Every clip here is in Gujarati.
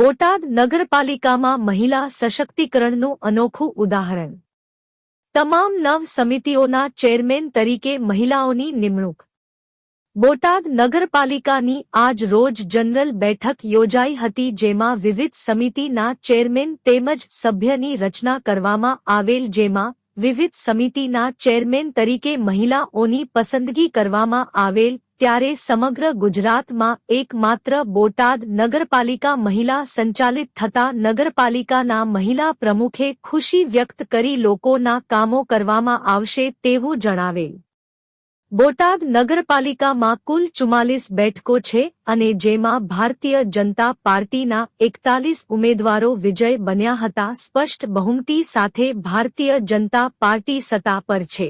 બોટાદ નગરપાલિકામાં મહિલા સશક્તિકરણનું અનોખું ઉદાહરણ. તમામ નવ સમિતિઓના ચેરમેન તરીકે મહિલાઓની નિમણૂક. બોટાદ નગરપાલિકાની આજ રોજ જનરલ બેઠક યોજાઈ હતી જેમાં વિવિધ સમિતિના ચેરમેન તેમજ સભ્યની રચના કરવામાં આવેલ જેમાં વિવિધ સમિતિના ચેરમેન તરીકે મહિલાઓની પસંદગી કરવામાં આવેલ ત્યારે સમગ્ર ગુજરાતમાં એકમાત્ર બોટાદ નગરપાલિકા મહિલા સંચાલિત થતા નગરપાલિકાના મહિલા પ્રમુખે ખુશી વ્યક્ત કરી લોકોના કામો કરવામાં આવશે તેવું જણાવેલ બોટાદ નગરપાલિકામાં કુલ ચુમ્માલીસ બેઠકો છે અને જેમાં ભારતીય જનતા પાર્ટીના એકતાલીસ ઉમેદવારો વિજય બન્યા હતા. સ્પષ્ટ બહુમતી સાથે ભારતીય જનતા પાર્ટી સત્તા પર છે.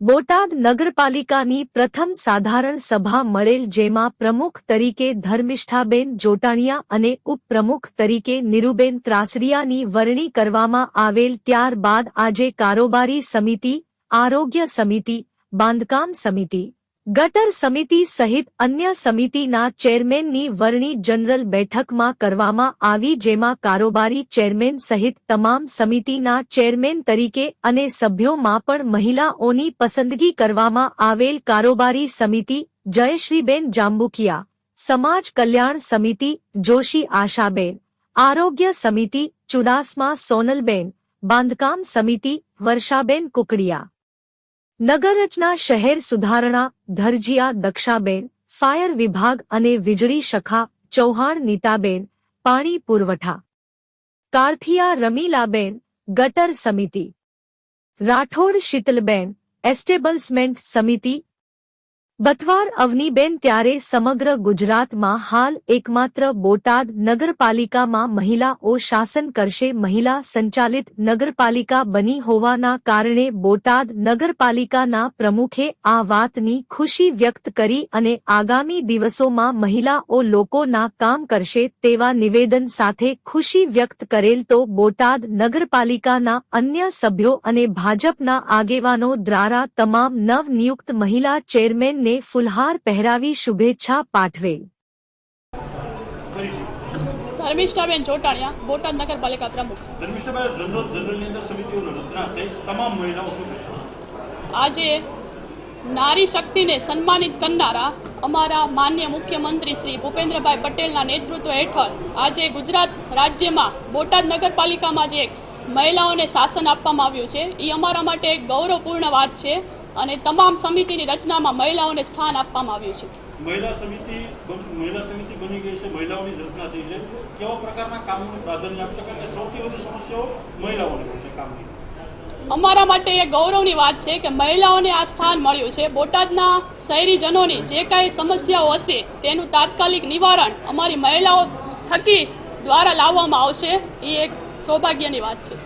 બોટાદ નગરપાલિકાની પ્રથમ સાધારણ સભા મળેલ જેમાં પ્રમુખ તરીકે ધર્મિષ્ઠાબેન જોટાણીયા અને ઉપપ્રમુખ તરીકે નિરુબેન ત્રાસરિયાની વરણી કરવામાં આવેલ ત્યારબાદ આજે કારોબારી સમિતિ, આરોગ્ય સમિતિ, બાંધકામ સમિતિ ગટર સમિતિ સહિત અન્ય સમિતિના ચેરમેનની વરણી જનરલ બેઠકમાં કરવામાં આવી જેમાં કારોબારી ચેરમેન સહિત તમામ સમિતિના ચેરમેન તરીકે અને સભ્યોમાં પણ મહિલાઓની પસંદગી કરવામાં આવેલ કારોબારી સમિતિ જયશ્રીબેન જાંબુકિયા, સમાજ કલ્યાણ સમિતિ જોશી આશાબેન, આરોગ્ય સમિતિ ચુડાસમા સોનલબેન, બાંધકામ સમિતિ વર્ષાબેન કુકડિયા. નગરરચના શહેર સુધારણા, ધરજીયા, દક્ષાબેન, ફાયર વિભાગ અને વીજળી શખા, ચૌહાણ નીતાબેન, પાણી પુરવઠા. કાર્થિયા રમીલાબેન, ગટર સમિતિ. રાઠોડ શીતલબેન, એસ્ટેબલ્સમેન્ટ સમિતિ બથવાર અવનીબેન ત્યારે સમગ્ર ગુજરાતમાં હાલ એકમાત્ર બોટાદ નગરપાલિકામાં મહિલાઓ શાસન કરશે. મહિલા સંચાલિત નગરપાલિકા બની હોવાના કારણે બોટાદ નગરપાલિકાના પ્રમુખે આ વાતની ખુશી વ્યક્ત કરી અને આગામી દિવસોમાં મહિલાઓ લોકોના કામ કરશે તેવા નિવેદન સાથે ખુશી વ્યક્ત કરેલ તો બોટાદ નગરપાલિકાના અન્ય સભ્યો અને ભાજપના આગેવાનો દ્વારા તમામ નવનિયુક્ત મહિલા ચેરમેનને ફુલહાર પહેરાવી શુભેચ્છા પાઠવેલ ધર્મિષ્ઠાબેન ચોટાણિયા બોટાદ નગરપાલિકા પ્રમુખ. ધર્મિષ્ઠભાઈ જનરલ જનરલની અંદર સમિતિઓની રચના થઈ. તમામ મહિલાઓ આજે નારી શક્તિને સન્માનિત કરનારા અમારા માન્ય મુખ્યમંત્રી શ્રી ભૂપેન્દ્રભાઈ પટેલના નેતૃત્વ હેઠળ આજે ગુજરાત રાજ્યમાં બોટાદ નગરપાલિકામાં જે મહિલાઓને શાસન આપવામાં આવ્યું છે એ અમારા માટે એક ગૌરવપૂર્ણ વાત છે. અને તમામ સમિતિની રચનામાં મહિલાઓને સ્થાન આપવામાં આવ્યું છે. મહિલા સમિતિ મહિલા સમિતિ બની ગઈ છે મહિલાઓની રચના થઈ છે. કેવા પ્રકારના કામોને પ્રાધાન્ય આપશે કારણ કે સૌથી વધુ સમસ્યાઓ મહિલાઓને છે કામની. અમારા માટે એ ગૌરવની વાત છે કે મહિલાઓને આ સ્થાન મળ્યું છે. બોટાદના શહેરીજનોની જે કાંઈ સમસ્યાઓ હશે તેનું તાત્કાલિક નિવારણ અમારી મહિલાઓ થકી દ્વારા લાવવામાં આવશે. એ એક સૌભાગ્યની વાત છે.